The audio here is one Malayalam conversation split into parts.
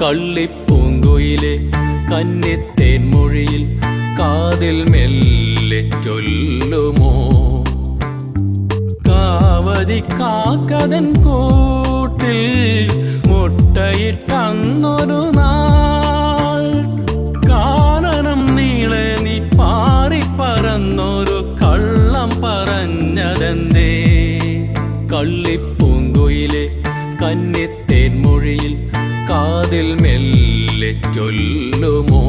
കള്ളിപ്പൂങ്കുയിലെ കന്നിത്തേൻ മൊഴിയിൽ കാതിൽ മെല്ലെ ചൊല്ലുമോ? കാവതി കാക്കതൻ കൂട്ടിൽ മുട്ടയിട്ടന്നൊരു നാൾ. നീളെ നീ കന്നിത്ത മനസ്സിൽ മെല്ലെ ചൊല്ലുമോ?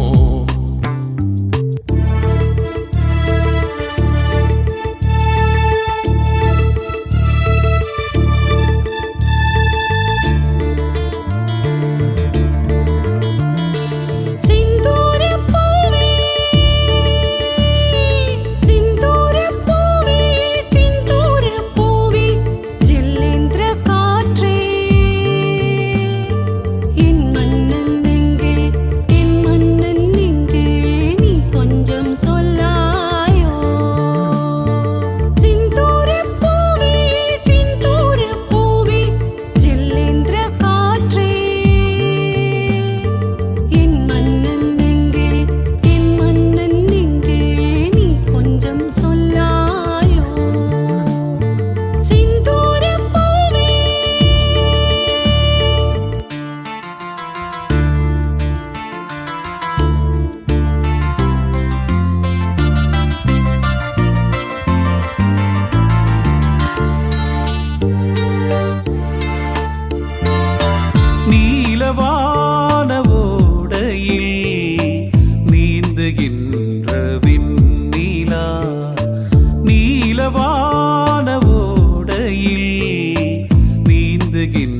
beginning.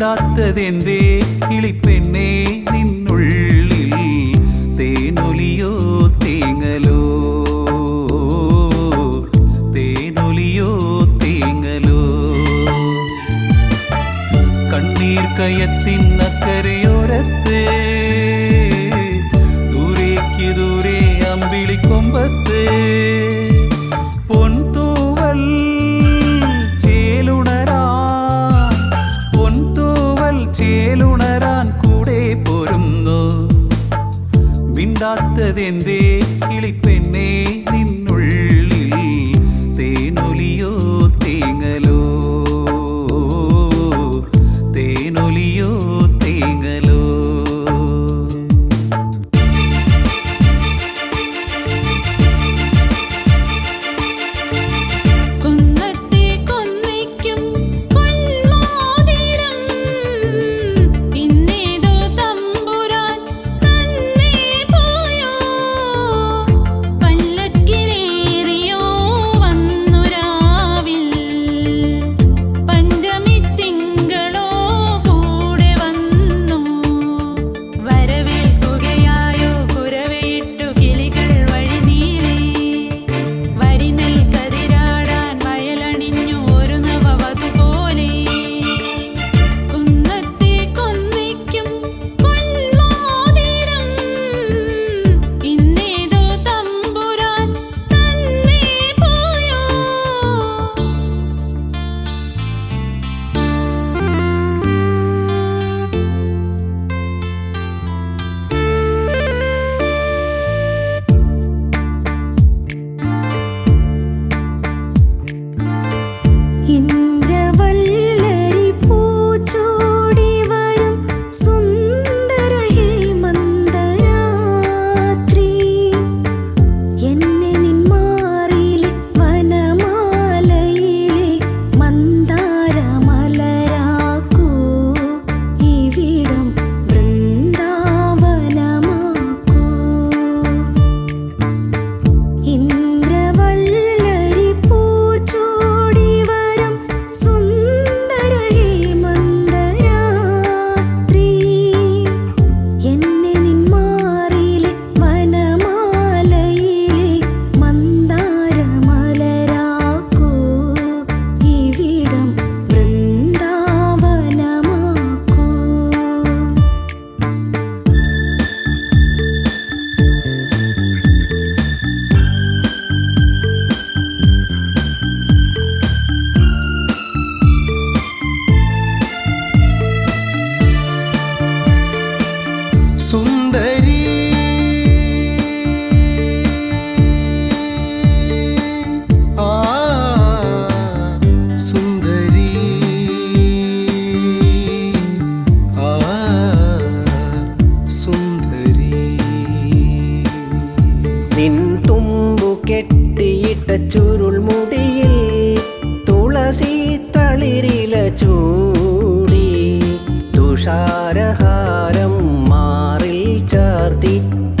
கொண்டாத்ததெந்தே கிளிப்பெண்ணே.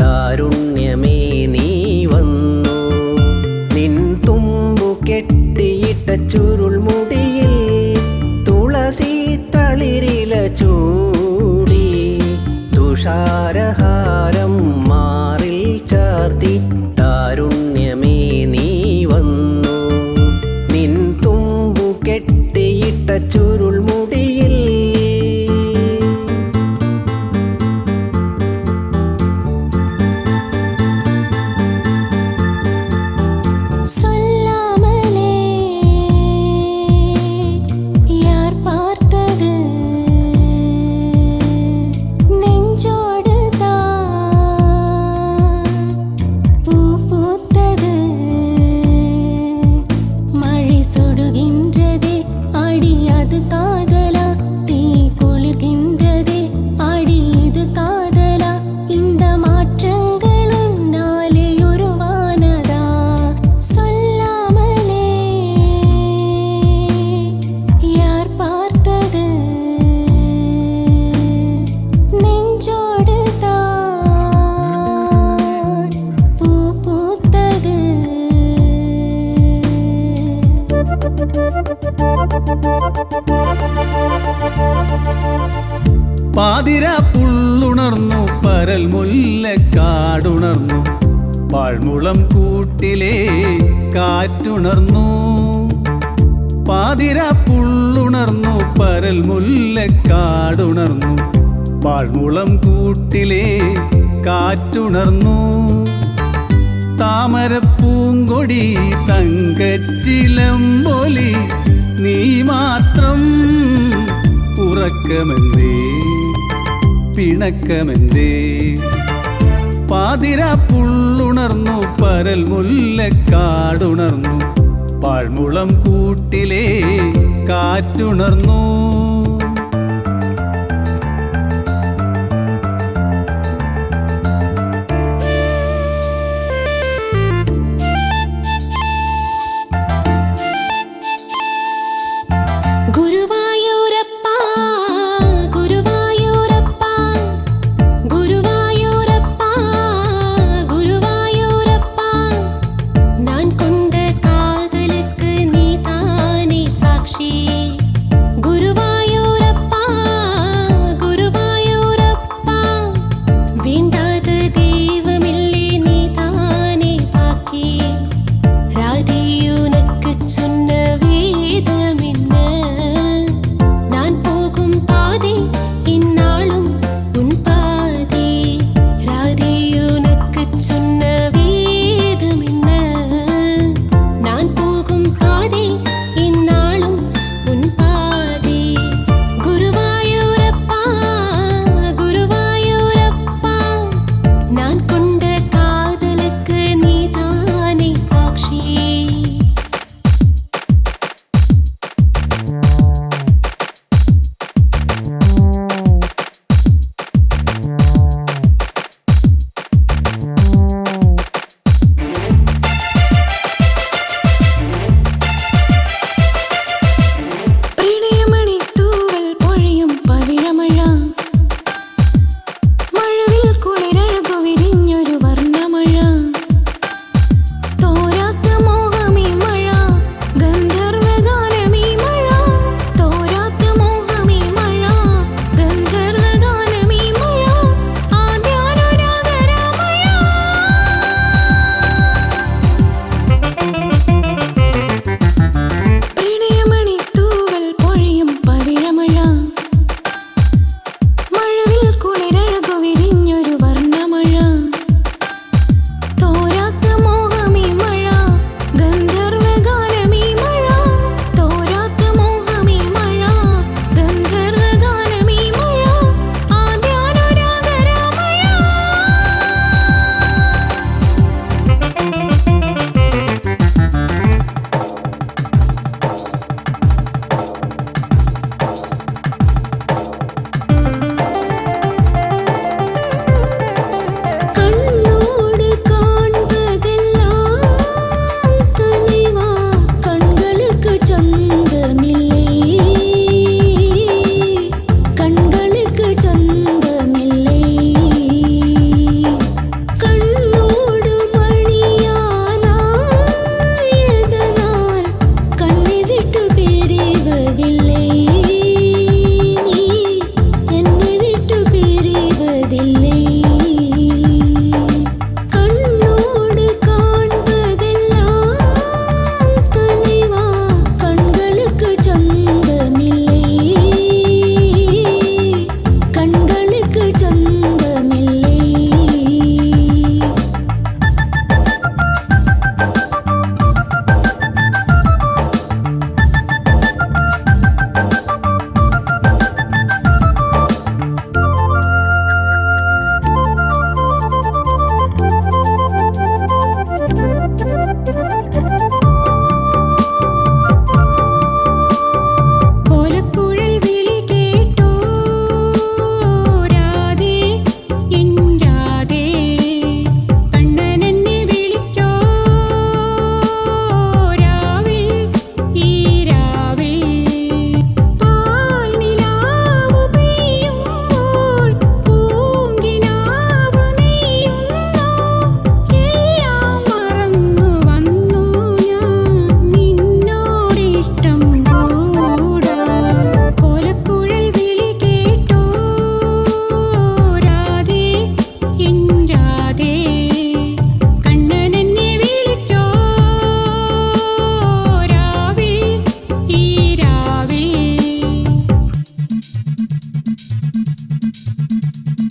താരുണ്യ പാതിര പുള്ളുണർന്നു പരൽ മുല്ലക്കാടുണർന്നു പാഴ്മുളം കൂട്ടിലേ കാറ്റുണർന്നു. പാതിര പുള്ളുണർന്നു പരൽ മുല്ലക്കാടുണർന്നു പാഴ്മുളം കൂട്ടിലേ കാറ്റുണർന്നു. താമരപ്പൂങ്കൊടി തങ്കച്ചിലം ഉറക്കമെന്തേ? പിണക്കമെന്തേ? പാതിര പുള്ളുണർന്നു പരൽ മുല്ലക്കാടുണർന്നു പാഴ്മുളം കൂട്ടിലേ കാറ്റുണർന്നു.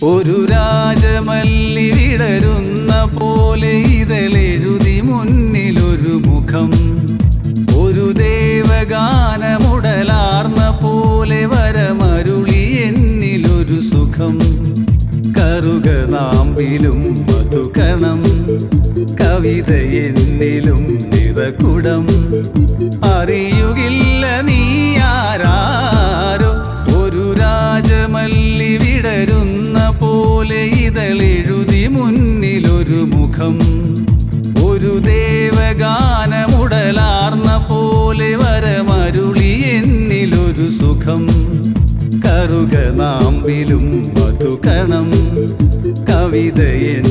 ഒരു രാജമല്ലി വിടരുന്ന പോലെ ഇതളെഴുതി മുന്നിലൊരു മുഖം. ഒരു ദേവഗാനമുടലാർന്ന പോലെ വരമരുളി എന്നിലൊരു സുഖം. കറുക നാമ്പിലും മധുകണം കവിത എന്നിലും നിറകുടം. ദേവഗാനമുടലാർന്ന പോലെ വരമരുളി എന്നിലൊരു സുഖം. കറുക നാമ്പിലും മധുകണം. കവിത എന്നിലും